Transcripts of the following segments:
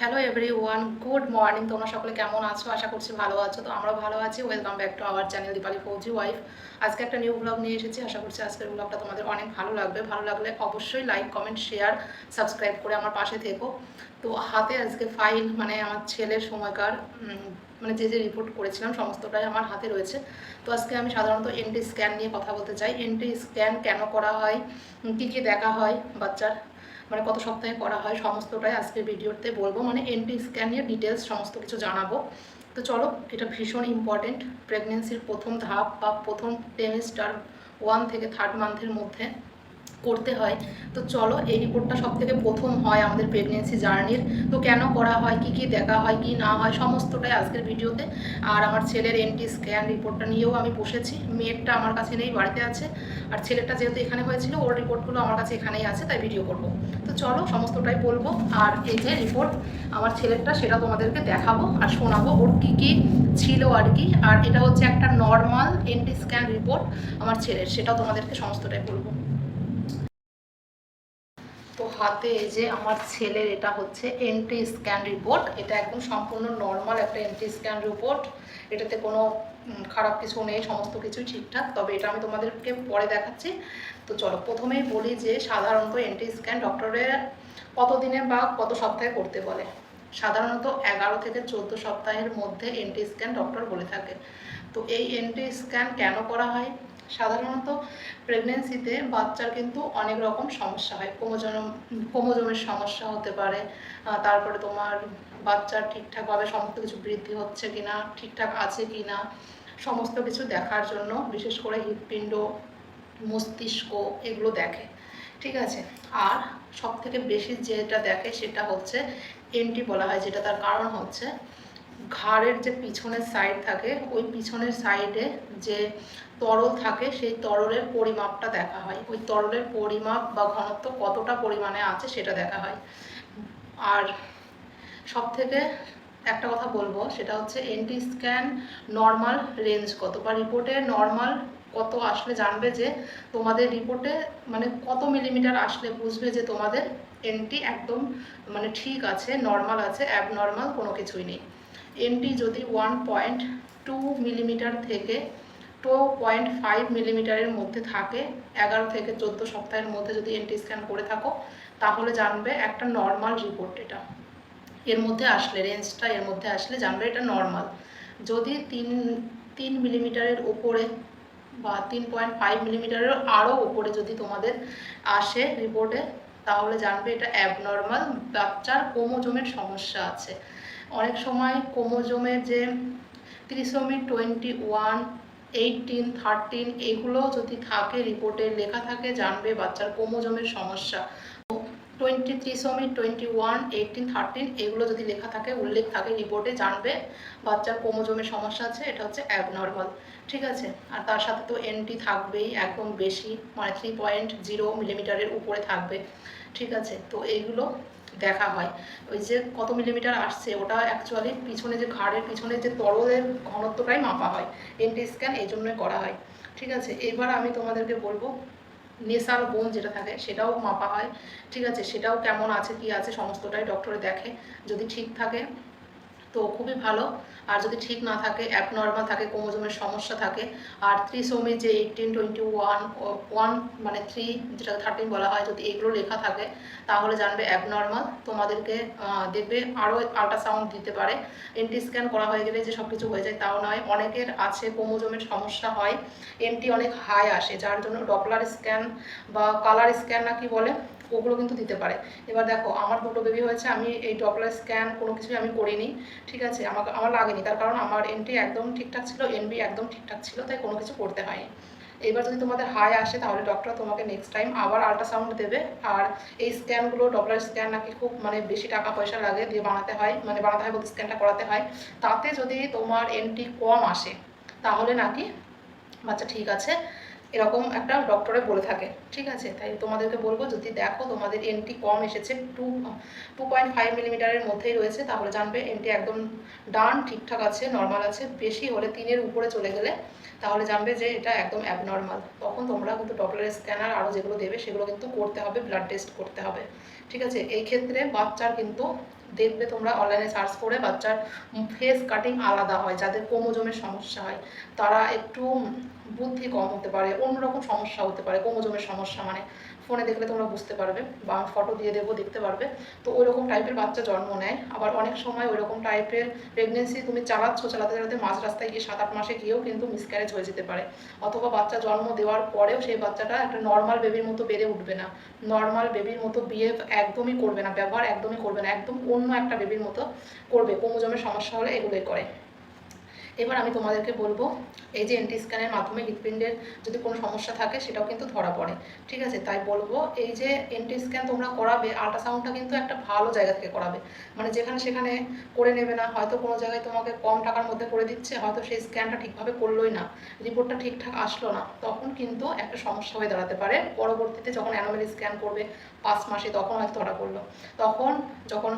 Hello everyone good morning তোমরা সকলে কেমন আছো? আশা করছি ভালো আছো। তো আমরা ভালো আছি। Welcome back to our channel Deepali Fauji wife আজকে একটা নিউ ব্লগ নিয়ে এসেছি। আশা করছি আজকের ব্লগটা তোমাদের অনেক ভালো লাগবে। ভালো লাগলে অবশ্যই লাইক কমেন্ট শেয়ার সাবস্ক্রাইব করে আমার পাশে থেকো। তো হাতে আজকে ফাইল মানে আমার ছেলের সময়কার মানে যে যে রিপোর্ট করেছিলাম, সমস্তটাই আমার হাতে রয়েছে। তো আজকে আমি সাধারণত এনটি স্ক্যান নিয়ে কথা বলতে চাই। এনটি স্ক্যান কেন করা হয়? কী কী দেখা হয় বাচ্চার? মানে কত সপ্তাহে করা হয়, সমস্তটাই আজকের ভিডিওতে বলব। মানে এনটি স্ক্যান নিয়ে ডিটেলস সমস্ত কিছু জানাব। তো চলো, এটা ভীষণ ইম্পর্টেন্ট প্রেগনেন্সির প্রথম ধাপ বা প্রথম টেমিস্টার ওয়ান থেকে থার্ড মান্থের মধ্যে করতে হয়। তো চলো, এই রিপোর্টটা সব থেকে প্রথম হয় আমাদের প্রেগনেন্সি জার্নির তো কেন করা হয়, কি কি দেখা হয়, কি না হয়, সমস্তটাই আজকের ভিডিওতে। আর আমার ছেলের এনটি স্ক্যান রিপোর্টটা নিয়েও আমি বসেছি। মেয়েরটা আমার কাছে নেই, বাড়িতে আছে। আর ছেলেটা যেহেতু এখানে হয়েছিল, ওর রিপোর্টগুলো আমার কাছে এখানেই আছে, তাই ভিডিও করব। তো চলো, সমস্তটাই বলব। আর এই যে রিপোর্ট আমার ছেলেরটা, সেটা তোমাদেরকে দেখাবো আর শোনাবো ওর কী কী ছিল আর কি। আর এটা হচ্ছে একটা নর্মাল এনটি স্ক্যান রিপোর্ট আমার ছেলের, সেটাও তোমাদেরকে সমস্তটাই বলব। হাতে এই যে আমার ছেলের এটা হচ্ছে এন্ট্রি স্ক্যান রিপোর্ট এটা একদম সম্পূর্ণ নর্মাল একটা এন্ট্রি স্ক্যান রিপোর্ট এটাতে কোনো খারাপ কিছু নেই, সমস্ত কিছুই ঠিকঠাক। তবে এটা আমি তোমাদেরকে পরে দেখাচ্ছি। তো চলো, প্রথমেই বলি যে সাধারণত এন্ট্রি স্ক্যান ডক্টরের কতদিনে বা কত সপ্তাহে করতে বলে? সাধারণত এগারো থেকে চোদ্দ সপ্তাহের মধ্যে এন্ট্রি স্ক্যান ডক্টর বলে থাকে। তো এই এন্ট্রি স্ক্যান কেন করা হয়? সাধারণত প্রেগনেন্সিতে বাচ্চার কিন্তু অনেক রকম সমস্যা হয়। ক্রোমোজোম, ক্রোমোজোমের সমস্যা হতে পারে তারপরে তোমার বাচ্চার ঠিকঠাকভাবে সমস্ত কিছু বৃদ্ধি হচ্ছে কি না ঠিকঠাক আছে কি না সমস্ত কিছু দেখার জন্য, বিশেষ করে হৃৎপিণ্ড, মস্তিষ্ক এগুলো দেখে, ঠিক আছে? আর সব থেকে বেশি যেটা দেখে সেটা হচ্ছে এনটি বলা হয়, যেটা তার কারণ হচ্ছে ঘাড়ের যে পিছনের সাইড থাকে, ওই পিছনের সাইডে যে তরল থাকে, সেই তরলের পরিমাপটা দেখা হয়। ওই তরলের পরিমাপ বা ঘনত্ব কতটা পরিমাণে আছে সেটা দেখা হয়। আর সব থেকে একটা কথা বলব, সেটা হচ্ছে এনটি স্ক্যান নর্মাল রেঞ্জ কত? বা রিপোর্টে নর্মাল কত আসলে জানবে যে তোমাদের রিপোর্টে মানে কত মিলিমিটার আসলে বুঝবে যে তোমাদের এনটি একদম মানে ঠিক আছে নর্মাল আছে অ্যাবনর্মাল কোনো কিছুই নেই। এনটি যদি ওয়ান পয়েন্ট টু মিলিমিটার থেকে টু পয়েন্ট ফাইভ মিলিমিটারের মধ্যে থাকে, এগারো থেকে চোদ্দ সপ্তাহের মধ্যে যদি এনটি স্ক্যান করে থাকো, তাহলে জানবে একটা নর্মাল রিপোর্ট এটা। এর মধ্যে আসলে রেঞ্জটা এর মধ্যে আসলে জানবে এটা নর্মাল যদি তিন তিন মিলিমিটারের ওপরে বা তিন পয়েন্ট ফাইভ মিলিমিটারের আরও ওপরে যদি তোমাদের আসে রিপোর্টে তাহলে জানবে এটা অ্যাবনর্মাল বাচ্চার ক্রোমোজোমের সমস্যা আছে। অনেক সময় ক্রোমোজোমের যে trisomy twenty one eighteen thirteen এগুলো যদি থাকে রিপোর্টে লেখা থাকে জানবে বাচ্চার ক্রোমোজোমের সমস্যা। Twenty trisomy twenty one eighteen thirteen এগুলো যদি লেখা থাকে, উল্লেখ থাকে রিপোর্টে জানবে বাচ্চার ক্রোমোজোমের সমস্যা আছে, এটা হচ্ছে অ্যাবনর্মাল ঠিক আছে? আর তার সাথে তো এনটি থাকবেই, একদম বেশি মানে থ্রি পয়েন্ট জিরো মিলিমিটারের উপরে থাকবে। ঠিক আছে? তো এইগুলো দেখা হয়। ওই যে কত মিলিমিটার আসছে, ওটা অ্যাকচুয়ালি পিছনে যে ঘাড়ের পিছনে যে তরলের ঘনত্বটাই মাপা হয়। এমটি স্ক্যান এই জন্যই করা হয়। ঠিক আছে? এবার আমি তোমাদেরকে বলব, নেশার বোন যেটা থাকে, সেটাও মাপা হয়। ঠিক আছে? সেটাও কেমন আছে, কি আছে, সমস্তটাই ডক্টরে দেখে। যদি ঠিক থাকে তো খুবই ভালো। আর যদি ঠিক না থাকে অ্যাবনর্মাল থাকে ক্রোমোজোমের সমস্যা থাকে, আর ত্রিসোমি যে এইটিন টোয়েন্টি ওয়ান ওয়ান মানে থ্রি যেটা থার্টিন বলা হয়, যদি এগুলো লেখা থাকে, তাহলে জানবে অ্যাবনর্মাল তোমাদেরকে দেখবে আরও আল্ট্রাসাউন্ড দিতে পারে। এনটি স্ক্যান করা হয়ে গেলে যে সব কিছু হয়ে যায়, তাও নয়। অনেকের আছে ক্রোমোজোমের সমস্যা হয় এনটি অনেক হাই আসে, যার জন্য ডপলার স্ক্যান বা কালার স্ক্যান না কি বলে ওগুলো কিন্তু দিতে পারে। এবার দেখো, আমার দুটো বেবি হয়েছে, আমি এই ডপলার স্ক্যান কোনো কিছুই আমি করিনি, ঠিক আছে? আমাকে, আমার লাগেনি, তার কারণ আমার এনটি একদম ঠিকঠাক ছিল এনবি একদম ঠিকঠাক ছিল, তাই কোনো কিছু করতে হয়নি। এবার যদি তোমাদের হাই আসে, তাহলে ডক্টর তোমাকে নেক্সট টাইম আবার আল্ট্রাসাউন্ড দেবে, আর এই স্ক্যানগুলো ডপলার স্ক্যান নাকি খুব মানে বেশি টাকা পয়সা লাগে দিয়ে বানাতে হয় মানে বানাতে হয় বলতে স্ক্যানটা করাতে হয়, তাতে যদি তোমার এনটি কম আসে, তাহলে নাকি বাচ্চা ঠিক আছে এরকম একটা ডক্টরে বলে থাকে। ঠিক আছে? তাই তোমাদেরকে বলব, যদি দেখো তোমাদের এনটি কম এসেছে, টু টু পয়েন্ট ফাইভ মিলিমিটারের মধ্যেই রয়েছে, তাহলে জানবে এনটি একদম ডান ঠিকঠাক আছে নর্মাল আছে। বেশি হলে তিনের উপরে চলে গেলে তাহলে জানবে যে এটা একদম অ্যাবনর্মাল তখন তোমরা কিন্তু ডপলার স্ক্যানার আরও যেগুলো দেবে, সেগুলো কিন্তু করতে হবে ব্লাড টেস্ট করতে হবে। ঠিক আছে? এই ক্ষেত্রে বাচ্চার কিন্তু দেখবে তোমরা অনলাইনে সার্চ করে বাচ্চার ফেস কাটিং আলাদা হয়, যাদের কোমোজমের সমস্যা হয়। তারা একটু বুদ্ধি কম হতে পারে, অন্যরকম সমস্যা হতে পারে কোমোজমের সমস্যা মানে। ফোনে দেখলে তোমরা বুঝতে পারবে বা ফটো দিয়ে দেবো, দেখতে পারবে। তো ওই রকম টাইপের বাচ্চা জন্ম নেয়। আবার অনেক সময় ওই রকম টাইপের প্রেগনেন্সি তুমি চালাচ্ছ, চালাতে চালাতে মাঝ রাস্তায় গিয়ে সাত, আট মাসে গিয়েও কিন্তু মিসক্যারেজ হয়ে যেতে পারে। অথবা বাচ্চা জন্ম দেওয়ার পরেও সেই বাচ্চাটা একটা নর্মাল বেবির মতো বেড়ে উঠবে না। নর্মাল বেবির মতো বিহেভ একদমই করবে না, ব্যবহার একদমই করবে না, একদম অন্য একটা বেবির মতো করবে। কোমোজমের সমস্যা হলে এগুলোই করে। এবার আমি তোমাদেরকে বলব, এই যে এনটি স্ক্যানের মাধ্যমে হৃৎপিণ্ডের যদি কোনো সমস্যা থাকে, সেটাও কিন্তু ধরা পড়ে। ঠিক আছে? তাই বলব, এই যে এনটি স্ক্যান তোমরা করাবে আল্ট্রাসাউন্ডটা কিন্তু একটা ভালো জায়গা থেকে করাবে। মানে যেখানে সেখানে করে নেবে না, হয়তো কোনো জায়গায় তোমাকে কম টাকার মধ্যে করে দিচ্ছে, হয়তো সেই স্ক্যানটা ঠিকভাবে করলোই না রিপোর্টটা ঠিকঠাক আসলো না, তখন কিন্তু একটা সমস্যা হয়ে দাঁড়াতে পারে। পরবর্তীতে যখন অ্যানোমেলি স্ক্যান করবে, পাঁচ মাসে তখন হয়তো ধরা পড়ল। তখন যখন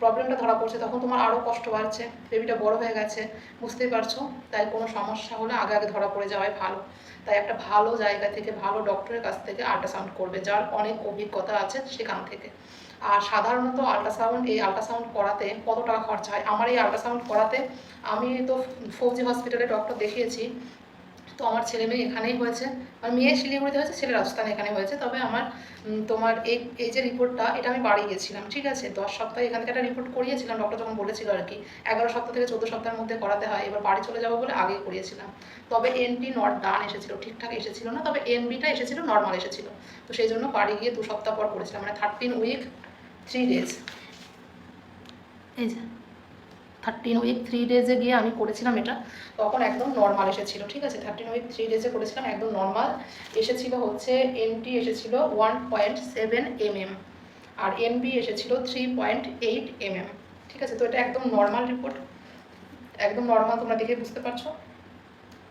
প্রবলেমটা ধরা পড়ছে, তখন তোমার আরও কষ্ট বাড়ছে বেবিটা বড় হয়ে গেছে, বুঝতেই পারছ? তাই কোনো সমস্যা হলে আগে আগে ধরা পড়ে যাওয়াই ভালো। তাই একটা ভালো জায়গা থেকে, ভালো ডক্টরের কাছ থেকে আল্ট্রাসাউন্ড করবে, যার অনেক অভিজ্ঞতা আছে সেখান থেকে। আর সাধারণত আল্ট্রাসাউন্ড এই আল্ট্রাসাউন্ড করাতে কত টাকা খরচা হয়? আমার এই আল্ট্রাসাউন্ড করাতে আমি তো ফৌজি হসপিটালে ডক্টর দেখিয়েছি তো আমার ছেলে মেয়ে এখানেই হয়েছে। আর মেয়ে শিলিগুড়িতে হয়েছে, ছেলে রাজস্থান এখানে হয়েছে। তবে আমার তোমার এই এই যে রিপোর্টটা এটা আমি বাড়ি গেছিলাম, ঠিক আছে? দশ সপ্তাহে এখান থেকে একটা রিপোর্ট করিয়েছিলাম ডক্টর যখন বলেছিল আর কি, এগারো সপ্তাহ থেকে চোদ্দ সপ্তাহের মধ্যে করাতে হয়, এবার বাড়ি চলে যাব বলে আগেই করিয়েছিলাম। তবে এনটি নট ডান এসেছিল, ঠিকঠাক এসেছিল না, তবে এনবিটা এসেছিল নর্মাল এসেছিল। তো সেই জন্য বাড়ি গিয়ে দু সপ্তাহ পর করেছিলাম মানে থার্টিন উইক থ্রি ডেজ এই যে। থার্টিন উইক থ্রি ডেজে গিয়ে আমি করেছিলাম এটা। তখন একদম নর্মাল এসেছিল, ঠিক আছে? থার্টিন উইক থ্রি ডেজে করেছিলাম, একদম নর্মাল এসেছিল হচ্ছে এমটি এসেছিল ওয়ান পয়েন্ট সেভেন এমএম আর এনবি এসেছিল থ্রি পয়েন্ট এইট এমএম ঠিক আছে? তো এটা একদম নর্মাল রিপোর্ট একদম নর্মাল তোমরা দেখে বুঝতে পারছ।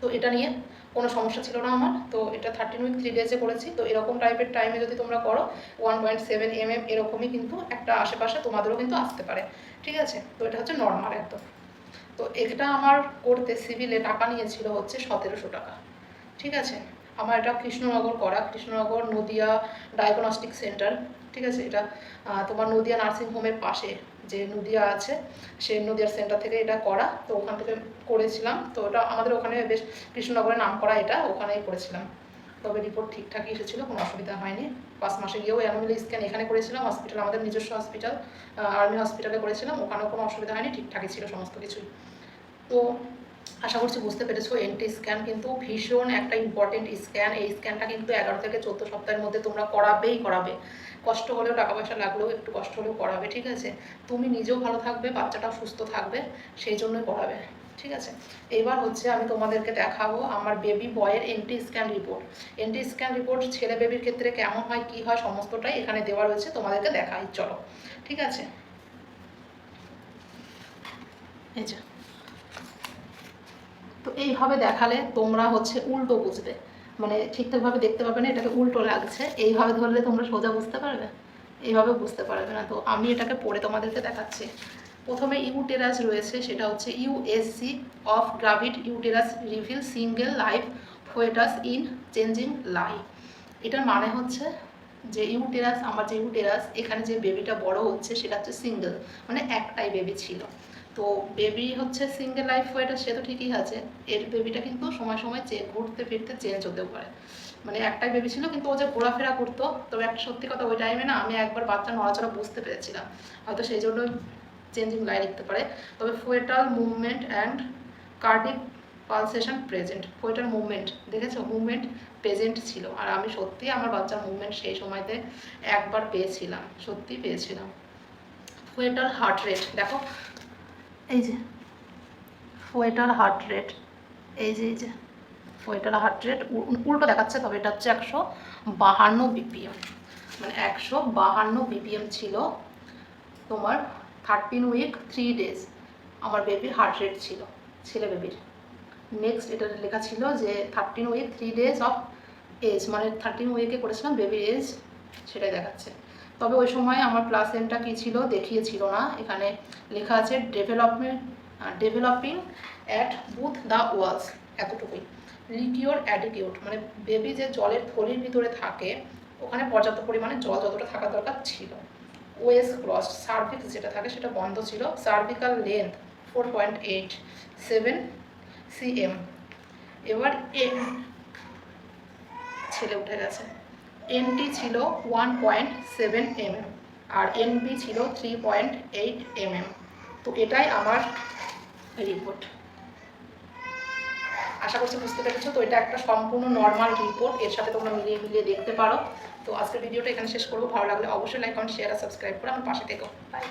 তো এটা নিয়ে কোনো সমস্যা ছিল না আমার। তো এটা থার্টিন উইক থ্রি ডেজে করেছি। তো এরকম টাইপের টাইমে যদি তোমরা করো one point seven M M এরকমই কিন্তু একটা আশেপাশে তোমাদেরও কিন্তু আসতে পারে। ঠিক আছে? তো এটা হচ্ছে নর্মাল একদম তো এটা আমার করতে সিভিলে টাকা নিয়েছিল হচ্ছে সতেরোশো টাকা। ঠিক আছে? আমার এটা কৃষ্ণনগর করা। কৃষ্ণনগর নদিয়া ডায়াগনস্টিক সেন্টার ঠিক আছে? এটা তোমার নদিয়া নার্সিং হোমের পাশে। যে নদিয়া আছে, সেই নদিয়ার সেন্টার থেকে এটা করা। তো ওখান থেকে করেছিলাম। তো ওটা আমাদের ওখানে বেশ কৃষ্ণনগরে নাম করা এটা, ওখানেই করেছিলাম। তবে রিপোর্ট ঠিকঠাকই এসেছিল, কোনো অসুবিধা হয়নি। পাঁচ মাসে গিয়েও অ্যানোমেলি স্ক্যান এখানে করেছিলাম হসপিটাল আমাদের নিজস্ব হসপিটাল আর্মি হসপিটালে করেছিলাম। ওখানেও কোনো অসুবিধা হয়নি, ঠিকঠাকই ছিল সমস্ত কিছুই। তো আশা করছি বুঝতে পেরেছ এনটি স্ক্যান কিন্তু ভীষণ একটা ইম্পর্টেন্ট স্ক্যান এই স্ক্যানটা কিন্তু এগারো থেকে চোদ্দ সপ্তাহের মধ্যে তোমরা করাবেই করাবে। কষ্ট হলেও টাকা পয়সা লাগলেও একটু কষ্ট হলেও করাবে, ঠিক আছে? তুমি নিজেও ভালো থাকবে, বাচ্চাটাও সুস্থ থাকবে, সেই জন্যই করাবে, ঠিক আছে? এবার হচ্ছে আমি তোমাদেরকে দেখাবো আমার বেবি বয়ের NT scan report NT scan report ছেলে বেবির ক্ষেত্রে কেমন হয়, কি হয়, সমস্তটাই এখানে দেওয়া রয়েছে, তোমাদেরকে দেখাই, চলো, ঠিক আছে? এই যে। তো এইভাবে দেখালে তোমরা হচ্ছে উল্টো বুঝবে। মানে ঠিকঠাকভাবে দেখতে পাবে না, এটাকে উল্টো লাগছে। এইভাবে ধরলে তোমরা সোজা বুঝতে পারবে? এইভাবে বুঝতে পারবে না। তো আমি এটাকে পড়ে তোমাদেরকে দেখাচ্ছি। প্রথমে ইউটেরাস রয়েছে, সেটা হচ্ছে USG of gravid uterus reveal single life foetus in changing life এটার মানে হচ্ছে যে ইউটেরাস, আমার যে ইউটেরাস, এখানে যে বেবিটা বড় হচ্ছে, সেটা হচ্ছে সিঙ্গেল। মানে একটাই বেবি ছিল। তো বেবি হচ্ছে সিঙ্গেল লাইফ ওয়েটা সে তো ঠিকই আছে। এর বেবিটা কিন্তু সময় সময় চে ঘুরতে ফিরতে চেঞ্জ হতেও পারে। মানে একটাই বেবি ছিল, কিন্তু ও যে ঘোরাফেরা করতো, তবে একটা সত্যি কথা ওই টাইমে না আমি একবার বাচ্চা নড়াচড়া বুঝতে পেরেছিলাম। হয়তো সেই জন্য চেঞ্জিং লাই লিখতে পারে। তবে foetal movement and cardiac pulsation present foetal movement দেখেছ? মুভমেন্ট প্রেজেন্ট ছিল। আর আমি সত্যি আমার বাচ্চার মুভমেন্ট সেই সময়তে একবার পেয়েছিলাম, সত্যি পেয়েছিলাম। ফোয়েটাল হার্ট রেট দেখো? এই যে ফোয়েটাল হার্ট রেট এই যে এই যে ফোয়েটাল হার্ট রেট উল্টো দেখাচ্ছে তবে এটা হচ্ছে একশো বাহান্ন বিপিএম মানে একশো বাহান্ন বিপিএম ছিল তোমার থার্টিন উইক থ্রি ডেজ আমার বেবির হার্ট রেট ছিল, ছেলে বেবির নেক্সট এটা লেখা ছিল যে thirteen week three days of age মানে থার্টিন উইকে করেছিলাম বেবির এজ সেটাই দেখাচ্ছে। তবে ওই সময় আমার প্লাসেন্টটা কী ছিল দেখিয়েছিল না। এখানে লেখা আছে development developing at both the walls এতটুকুই। লিকিওর অ্যাডিকিউট মানে বেবি যে জলের থলির ভিতরে থাকে, ওখানে পর্যাপ্ত পরিমাণে জল যতটা থাকা দরকার ছিল। ওয়েস ক্রস সার্ভিক্স যেটা থাকে সেটা বন্ধ ছিল। Cervical length four point eight seven CM এবার এন ছেলে উঠে গেছে। এনটি ছিল ওয়ান পয়েন্ট সেভেন এমএম আর এনবি ছিল থ্রি পয়েন্ট এইট এমএম তো এটাই আমার রিপোর্ট আশা করছি বুঝতে পেরেছ? তো এটা একটা সম্পূর্ণ নর্মাল রিপোর্ট এর সাথে তোমরা মিলিয়ে মিলিয়ে দেখতে পারো। তো আজকের ভিডিওটা এখানে শেষ করব। ভালো লাগলে অবশ্যই লাইক কমেন্ট শেয়ার আর সাবস্ক্রাইব করে আমার পাশে থেকো। বাই